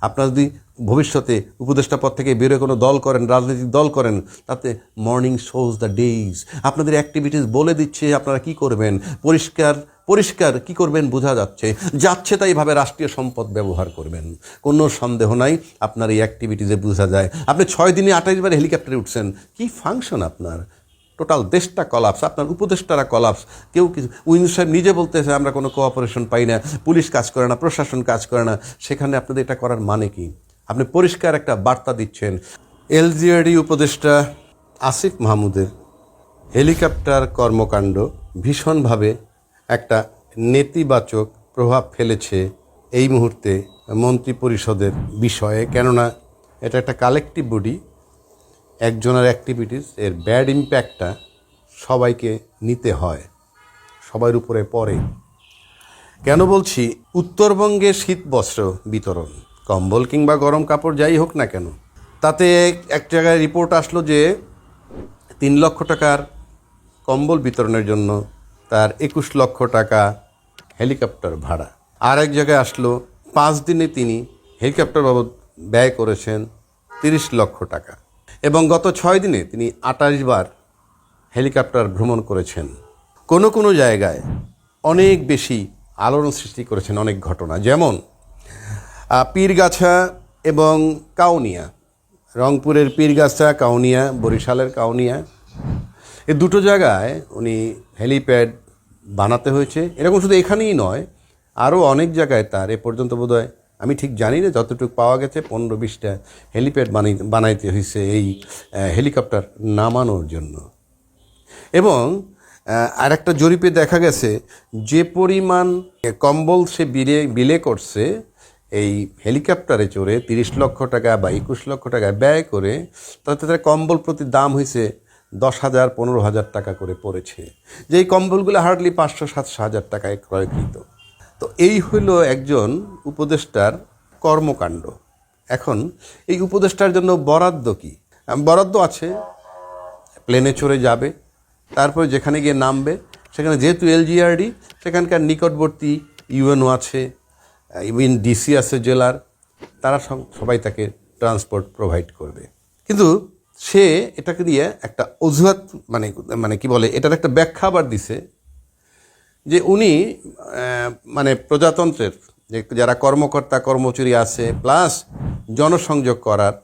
আপনারা যদি ভবিষ্যতে উপদেষ্টা পদ থেকে বেরোয় কোনো দল করেন, রাজনৈতিক দল করেন, তাতে মর্নিং শোজ দ্য ডেইজ আপনাদের অ্যাক্টিভিটিস বলে দিচ্ছে আপনারা কি করবেন? পরিষ্কার পরিষ্কার কি করবেন বোঝা যাচ্ছে। যাচ্ছে তাই ভাবে রাষ্ট্রীয় সম্পদ ব্যবহার করবেন। কোনো সন্দেহ নাই, আপনার এই অ্যাক্টিভিটিসে বোঝা যায়। আপনি ছয় দিনে আঠাইশ বার হেলিকপ্টারে উঠছেন। কি ফাংশন আপনার? টোটাল দেশটা কলাপস, আপনার উপদেষ্টারা কলাপস। কেউ কিছু উইন সাহেব নিজে বলতেছে, আমরা কোনো কোঅপারেশন পাই না, পুলিশ কাজ করে না, প্রশাসন কাজ করে না। সেখানে আপনাদের এটা করার মানে কি? আপনি পরিষ্কার একটা বার্তা দিচ্ছেন। এলজিআরডি উপদেষ্টা আসিফ মাহমুদের হেলিকপ্টার কর্মকাণ্ড ভীষণভাবে একটা নেতিবাচক প্রভাব ফেলেছে এই মুহূর্তে মন্ত্রী পরিষদের বিষয়ে। কেননা, এটা একটা কালেকটিভ বডি একজনের অ্যাক্টিভিটিস এর ব্যাড ইম্প্যাক্টটা সবাইকে নিতে হয় সবার উপরে পড়ে। কেন বলছি? উত্তরবঙ্গে শীত বস্ত্র বিতরণ, কম্বল কিংবা গরম কাপড় যাই হোক না কেন, তাতে এক জায়গায় রিপোর্ট আসলো যে তিন লক্ষ টাকার কম্বল বিতরণের জন্য তার একুশ লক্ষ টাকা হেলিকপ্টার ভাড়া। আর এক জায়গায় আসলো, পাঁচ দিনে তিনি হেলিকপ্টার বাবদ ব্যয় করেছেন তিরিশ লক্ষ টাকা। এবং গত ছয় দিনে তিনি আটাশ বার হেলিকপ্টার ভ্রমণ করেছেন। কোনো কোনো জায়গায় অনেক বেশি আলোড়ন সৃষ্টি করেছেন অনেক ঘটনা। যেমন পীরগাছা এবং কাউনিয়া। রংপুরের পীরগাছা, কাউনিয়া, বরিশালের কাউনিয়া। এ দুটো জায়গায় উনি হেলিপ্যাড বানাতে হয়েছে। এরকম শুধু এখানেই নয়, আরও অনেক জায়গায় তার এ পর্যন্ত বোধহয় আমি ঠিক জানি না, যতটুকু পাওয়া গেছে, পনেরো বিশটা হেলিপ্যাড বানাই, বানাইতে হয়েছে এই হেলিকপ্টার নামানোর জন্য। এবং আর একটা জরিপে দেখা গেছে, যে পরিমাণ কম্বল সে বিলে বিলে করছে, এই হেলিকপ্টারে চড়ে তিরিশ লক্ষ টাকা বা একুশ লক্ষ টাকা ব্যয় করে, তাতে তার কম্বল প্রতি দাম হয়েছে দশ হাজার, পনেরো হাজার টাকা করে পড়েছে। যে এই কম্বলগুলো হার্ডলি পাঁচশো, সাতশো হাজার টাকায় ক্রয়কৃত। তো এই হইল একজন উপদেষ্টার কর্মকাণ্ড। এখন এই উপদেষ্টার জন্য বরাদ্দ কি? বরাদ্দ আছে। প্লেনে চড়ে যাবে, তারপরে যেখানে গিয়ে নামবে, সেখানে যেহেতু এলজিআরডি, সেখানকার নিকটবর্তী ইউএনও আছে, ইভিন ডিসি আছে জেলার, তারা সবাই তাকে ট্রান্সপোর্ট প্রোভাইড করবে। কিন্তু সে এটাকে দিয়ে একটা অজুহাত মানে মানে কি বলে, এটার একটা ব্যাখ্যা আবার দিছে যে উনি মানে প্রজাতন্ত্রের, যে যারা কর্মকর্তা, কর্মচারী আছে, প্লাস জনসংযোগ করার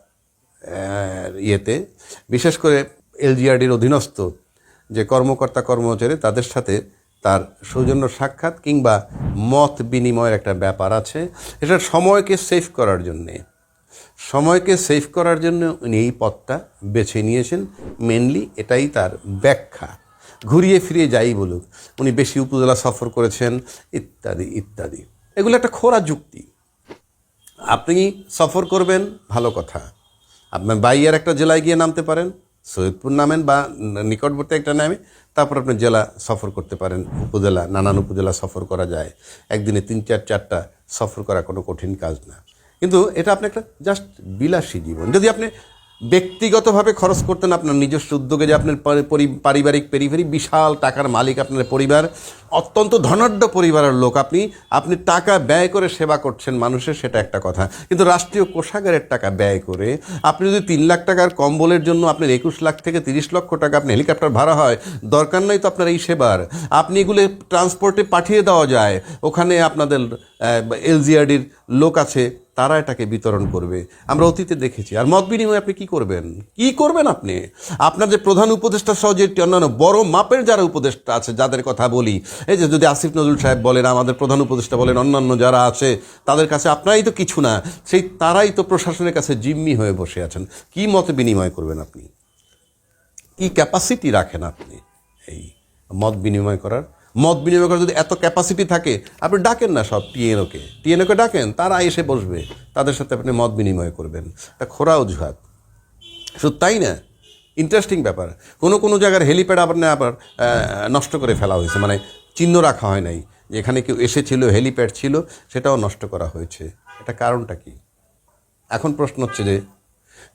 ইয়েতে, বিশেষ করে এলজিআরডির অধীনস্থ যে কর্মকর্তা, কর্মচারী, তাদের সাথে তার সৌজন্য সাক্ষাৎ কিংবা মত বিনিময়ের একটা ব্যাপার আছে। এটা সময়কে সেভ করার জন্যে। সময়কে সেভ করার জন্য উনি এই পথটা বেছে নিয়েছেন। মেনলি এটাই তার ব্যাখ্যা। ঘুরিয়ে ফিরিয়ে যাই বলুক, উনি বেশি উপজেলা সফর করেছেন, ইত্যাদি ইত্যাদি। এগুলো একটা খোরা যুক্তি। আপনি সফর করবেন, ভালো কথা। আপনার বাইয়ার একটা জেলায় গিয়ে নামতে পারেন, সৈয়দপুর নামেন বা নিকটবর্তী একটা নামে, তারপর আপনি জেলা সফর করতে পারেন, উপজেলা, নানান উপজেলা সফর করা যায়। একদিনে তিন, চার, চারটা সফর করা কোনো কঠিন কাজ না। কিন্তু এটা আপনি একটা জাস্ট বিলাসী জীবন। যদি আপনি ব্যক্তিগতভাবে খরচ করতেন আপনার নিজস্ব উদ্যোগে যে আপনার পরি- পরি- পারিবারিক পেরিফেরি, বিশাল টাকার মালিক আপনার পরিবার, অত্যন্ত ধনাঢ্য পরিবারের লোক আপনি আপনি টাকা ব্যয় করে সেবা করছেন মানুষের, সেটা একটা কথা। কিন্তু রাষ্ট্রীয় কোষাগারের টাকা ব্যয় করে আপনি যদি তিন লাখ টাকার কম্বলের জন্য আপনার একুশ লাখ থেকে তিরিশ লক্ষ টাকা আপনি হেলিকপ্টার ভাড়া হয়, দরকার নাই তো আপনার এই সেবার। আপনি এগুলো ট্রান্সপোর্টে পাঠিয়ে দেওয়া যায়। ওখানে আপনাদের এলজিআরডির লোক আছে, তারা এটাকে বিতরণ করবে। আমরা অতীতে দেখেছি। আর মত বিনিময়ে আপনি কি করবেন? কি করবেন আপনি? আপনার যে প্রধান উপদেষ্টা সহ যে অন্যান্য বড় মাপের যারা উপদেষ্টা আছে, যাদের কথা বলি, এই যে যদি আসিফ নজরুল সাহেব বলেন, আমাদের প্রধান উপদেষ্টা বলেন, অন্যান্য যারা আছে, তাদের কাছে আপনারাই তো কিছু না, সেই তারাই তো প্রশাসনের কাছে জিম্মি হয়ে বসে আছেন। কি মত বিনিময় করবেন আপনি? কি ক্যাপাসিটি রাখেন আপনি এই মত বিনিময় করার? মত বিনিময় করার যদি এত ক্যাপাসিটি থাকে, আপনি ডাকেন না সব টিএনওকে টিএনওকে ডাকেন, তারা এসে বসবে। তাদের সাথে আপনি মত বিনিময় করবেন। তা খোরা অজুহাত। শুধু তাই না ইন্টারেস্টিং ব্যাপার। কোনো কোনো জায়গার হেলিপ্যাড আবার না আবার নষ্ট করে ফেলা হয়েছে। মানে চিহ্ন রাখা হয় নাই। যেখানে কেউ এসেছিল হেলিপ্যাড ছিল, সেটাও নষ্ট করা হয়েছে। এটা কারণটা কি? এখন প্রশ্ন হচ্ছে যে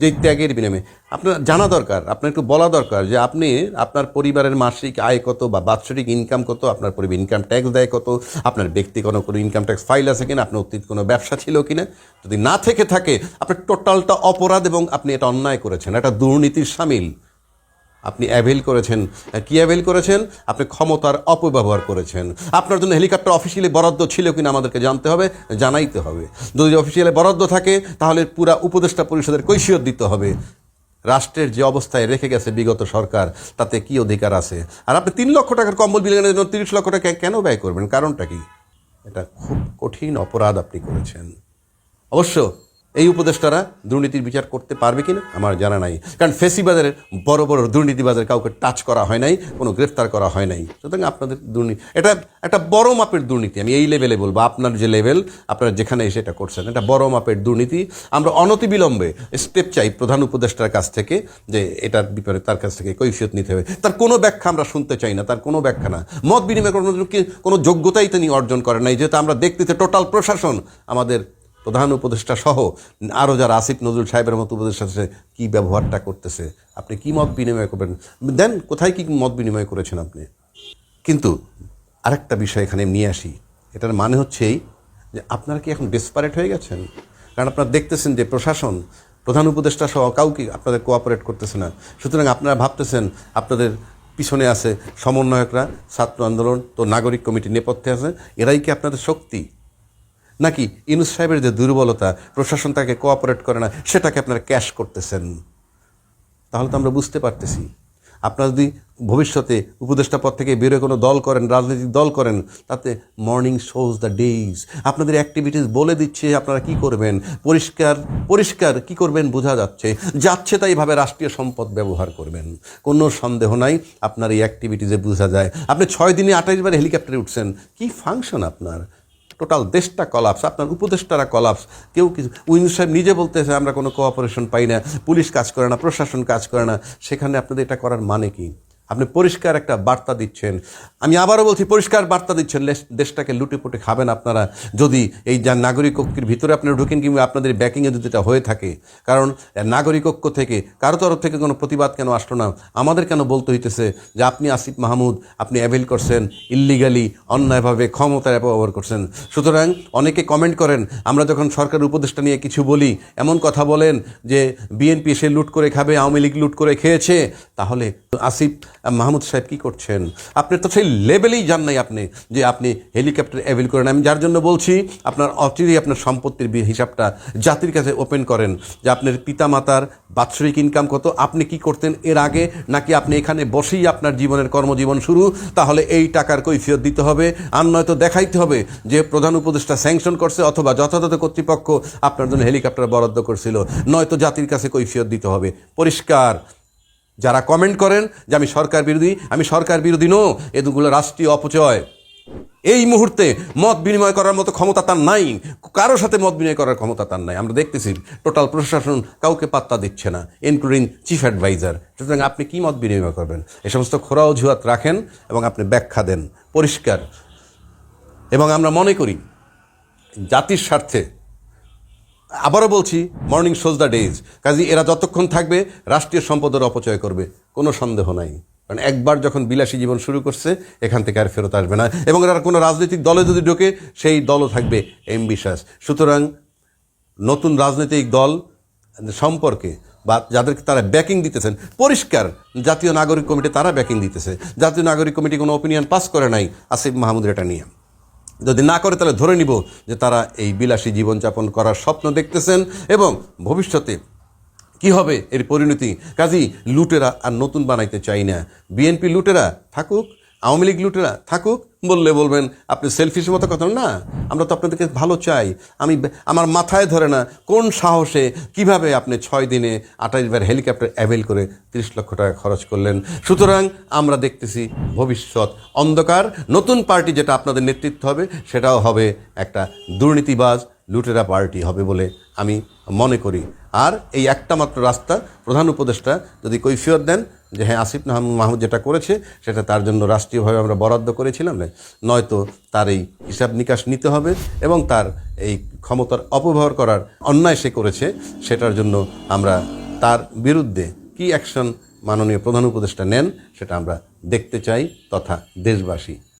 যে ত্যাগের বিনিময়ে। আপনার জানা দরকার, আপনার একটু বলা দরকার যে আপনি, আপনার পরিবারের মাসিক আয় কত বা বাৎসরিক ইনকাম কত, আপনার পরিবার ইনকাম ট্যাক্স দেয় কত, আপনার ব্যক্তিগত কোনো ইনকাম ট্যাক্স ফাইল আছে কিনা, আপনার অতীত কোনো ব্যবসা ছিল কিনা। যদি না থেকে থাকে, আপনার টোটালটা অপরাধ এবং আপনি এটা অন্যায় করেছেন, এটা দুর্নীতির সামিল। আপনি অ্যাভেল করেছেন। কি অ্যাভেল করেছেন? আপনি ক্ষমতার অপব্যবহার করেছেন। আপনার জন্য হেলিকপ্টার অফিসিয়ালি বরাদ্দ ছিল কিনা আমাদেরকে জানতে হবে, জানাইতে হবে। যদি অফিসিয়ালি বরাদ্দ থাকে, তাহলে পুরা উপদেষ্টা পরিষদের কৈশিয়ত দিতে হবে। রাষ্ট্রের যে অবস্থায় রেখে গেছে বিগত সরকার, তাতে কি অধিকার আছে? আর আপনি তিন লক্ষ টাকার কম্বল বিলিয়নের জন্য তিরিশ লক্ষ টাকা কেন ব্যয় করবেন? কারণটা কি? এটা খুব কঠিন অপরাধ আপনি করেছেন। অবশ্য এই উপদেষ্টারা দুর্নীতির বিচার করতে পারবে কিনা? আমার জানা নাই। কারণ ফেসিবাজারের বড় বড় দুর্নীতিবাজার কাউকে টাচ করা হয় নাই, কোনো গ্রেফতার করা হয় নাই। সুতরাং আপনাদের দুর্নীতি, এটা একটা বড় মাপের দুর্নীতি। আমি এই লেভেলে বলব, আপনার যে লেভেল আপনারা যেখানে এসে এটা করছেন, এটা বড় মাপের দুর্নীতি। আমরা অনতিবিলম্বে স্টেপ চাই প্রধান উপদেষ্টার কাছ থেকে যে এটার ব্যাপারে তার কাছ থেকে কৈফিয়ত নিতে হবে। তার কোনো ব্যাখ্যা আমরা শুনতে চাই না, তার কোনো ব্যাখ্যা না। মত বিনিময় জন্য কোনো যোগ্যতাই তিনি অর্জন করেন নাই, যেহেতু আমরা দেখতেছি টোটাল প্রশাসন আমাদের প্রধান উপদেষ্টা সহ আরও যারা আসিফ নজরুল সাহেবের মতো উপদেষ্টা আছে, কী ব্যবহারটা করতেছে? আপনি কি মত বিনিময় করবেন? দেন, কোথায় কি মত বিনিময় করেছেন আপনি? কিন্তু আরেকটা বিষয় এখানে নিয়ে আসি। এটার মানে হচ্ছে এই যে আপনারা কি এখন ডেসপারেট হয়ে গেছেন? কারণ আপনারা দেখতেছেন যে প্রশাসন, প্রধান উপদেষ্টা সহ কাউকে আপনাদের কোঅপারেট করতেছে না। সুতরাং আপনারা ভাবতেছেন আপনাদের পিছনে আছে সমন্বয়করা, ছাত্র আন্দোলন, তো নাগরিক কমিটি নেপথ্যে আছে। এরাই কি আপনাদের শক্তি? নাকি ইনুস সাহেবের যে দুর্বলতা, প্রশাসন তাকে কোঅপারেট করে না, সেটাকে আপনারা ক্যাশ করতেছেন? তাহলে তো আমরা বুঝতে পারতেছি। আপনারা যদি ভবিষ্যতে উপদেষ্টা পদ থেকে বেরোয় কোনো দল করেন, রাজনৈতিক দল করেন, তাতে মর্নিং শোজ দ্য ডেইজ আপনাদের অ্যাক্টিভিটিস বলে দিচ্ছে, আপনারা কি করবেন? পরিষ্কার পরিষ্কার কি করবেন বোঝা যাচ্ছে। যাচ্ছে তাই ভাবে রাষ্ট্রীয় সম্পদ ব্যবহার করবেন। কোনো সন্দেহ নাই, আপনার এই অ্যাক্টিভিটিসে বোঝা যায়। আপনি ছয় দিনে আঠাইশ বার হেলিকপ্টারে উঠছেন। কি ফাংশন আপনার? টোটাল দেশটা কলাপস, আপনার উপদেষ্টারা কলাপস। কেউ কিছু উইন সাহেব নিজে বলতেছে, আমরা কোনো কোঅপারেশন পাই না, পুলিশ কাজ করে না, প্রশাসন কাজ করে না। সেখানে আপনাদের এটা করার মানে কি? আপনি পরিষ্কার একটা বার্তা দিচ্ছেন। আমি আবারও বলছি, পরিষ্কার বার্তা দিচ্ছেন দেশটাকে লুটে পুটে খাবেন আপনারা। যদি এই যা নাগরিক ঐক্যের ভিতরে আপনারা ঢুকেন কিংবা আপনাদের ব্যাকিংয়ে যদি এটা হয়ে থাকে, কারণ নাগরিক ঐক্য থেকে কারও তরফ থেকে কোনো প্রতিবাদ কেন আসলো না? আমাদের কেন বলতে হইতেছে যে আপনি আসিফ মাহমুদ, আপনি অ্যাভেল করছেন ইল্লিগালি অন্যায়ভাবে ক্ষমতার অপব্যবহার করছেন। সুতরাং অনেকে কমেন্ট করেন, আমরা যখন সরকার উপদেষ্টা নিয়ে কিছু বলি, এমন কথা বলেন যে, বিএনপি এসে লুট করে খাবে, আওয়ামী লীগ লুট করে খেয়েছে। তাহলে আসিফ মাহমুদ সাহেব কি করছেন? আপনি তো সেই লেভেলেই যান নাই আপনি, যে আপনি হেলিকপ্টার অ্যাভেল করেন। আমি যার জন্য বলছি, আপনার অচিরেই আপনার সম্পত্তির হিসাবটা জাতির কাছে ওপেন করেন, যে আপনার পিতামাতার বাৎসরিক ইনকাম কত, আপনি কি করতেন এর আগে, নাকি আপনি এখানে বসেই আপনার জীবনের কর্মজীবন শুরু, তাহলে এই টাকার কৈফিয়ত দিতে হবে, আর নয়তো দেখাইতে হবে যে প্রধান উপদেষ্টা স্যাংশন করছে অথবা যথাযথ কর্তৃপক্ষ আপনার জন্য হেলিকপ্টার বরাদ্দ করছিল নয়তো জাতির কাছে কৈফিয়ত দিতে হবে। পরিষ্কার যারা কমেন্ট করেন যে আমি সরকার বিরোধী, আমি সরকার বিরোধী নো এগুলো রাষ্ট্রীয় অপচয়। এই মুহূর্তে মত বিনিময় করার মতো ক্ষমতা তার নাই কারোর সাথে মত বিনিময় করার ক্ষমতা তার নাই। আমরা দেখতেছি টোটাল প্রশাসন কাউকে পাত্তা দিচ্ছে না ইনক্লুডিং চিফ অ্যাডভাইজার সুতরাং আপনি কি মত বিনিময় করবেন? এ সমস্ত খোরা অজুহাত রাখেন এবং আপনি ব্যাখ্যা দেন, পরিষ্কার। এবং আমরা মনে করি, জাতির স্বার্থে আবারও বলছি morning shows the days Kazi এরা যতক্ষণ থাকবে, রাষ্ট্রীয় সম্পদের অপচয় করবে, কোনো সন্দেহ নাই। কারণ একবার যখন বিলাসী জীবন শুরু করছে, এখান থেকে আর ফেরত আসবে না। এবং এরা কোনো রাজনৈতিক দলে যদি ঢোকে, সেই দলও থাকবে এমবিশ্বাস সুতরাং নতুন রাজনৈতিক দল সম্পর্কে বা যাদেরকে তারা ব্যাকিং দিতেছেন, পরিষ্কার। জাতীয় নাগরিক কমিটি তারা ব্যাকিং দিতেছে। জাতীয় নাগরিক কমিটি কোনো ওপিনিয়ন পাস করে নাই, আসিফ মাহমুদের এটা নিয়ে। যদি না করে, তাহলে ধরে নিব যে তারা এই বিলাসী জীবনযাপন করার স্বপ্ন দেখতেছেন এবং ভবিষ্যতে কি হবে এর পরিণতি? কাজী লুটেরা আর নতুন বানাইতে চাই না। বিএনপি লুটেরা থাকুক আওয়ামী লীগ লুটেরা, থাকুক, বললে বলবেন, আপনি সেলফিসের মতো কথা না, আমরা তো আপনাদেরকে ভালো চাই। আমি আমার মাথায় ধরে না কোন সাহসে কীভাবে আপনি ছয় দিনে আঠাশ বার হেলিকপ্টার অ্যাভেল করে তিরিশ লক্ষ টাকা খরচ করলেন। সুতরাং আমরা দেখতেছি ভবিষ্যৎ অন্ধকার। নতুন পার্টি যেটা আপনাদের নেতৃত্ব হবে, সেটাও হবে একটা দুর্নীতিবাজ লুটেরা পার্টি হবে বলে আমি মনে করি। আর এই একটা মাত্র রাস্তা প্রধান উপদেষ্টা যদি কৈফিয়ত দেন যে হ্যাঁ আসিফ মাহমুদ যেটা করেছে সেটা তার জন্য রাষ্ট্রীয়ভাবে আমরা বরাদ্দ করেছিলাম, নয়তো তার এই হিসাব নিকাশ নিতে হবে এবং তার এই ক্ষমতার অপব্যবহার করার অন্যায় সে করেছে, সেটার জন্য আমরা তার বিরুদ্ধে কি অ্যাকশন মাননীয় প্রধান উপদেষ্টা নেন সেটা আমরা দেখতে চাই তথা দেশবাসী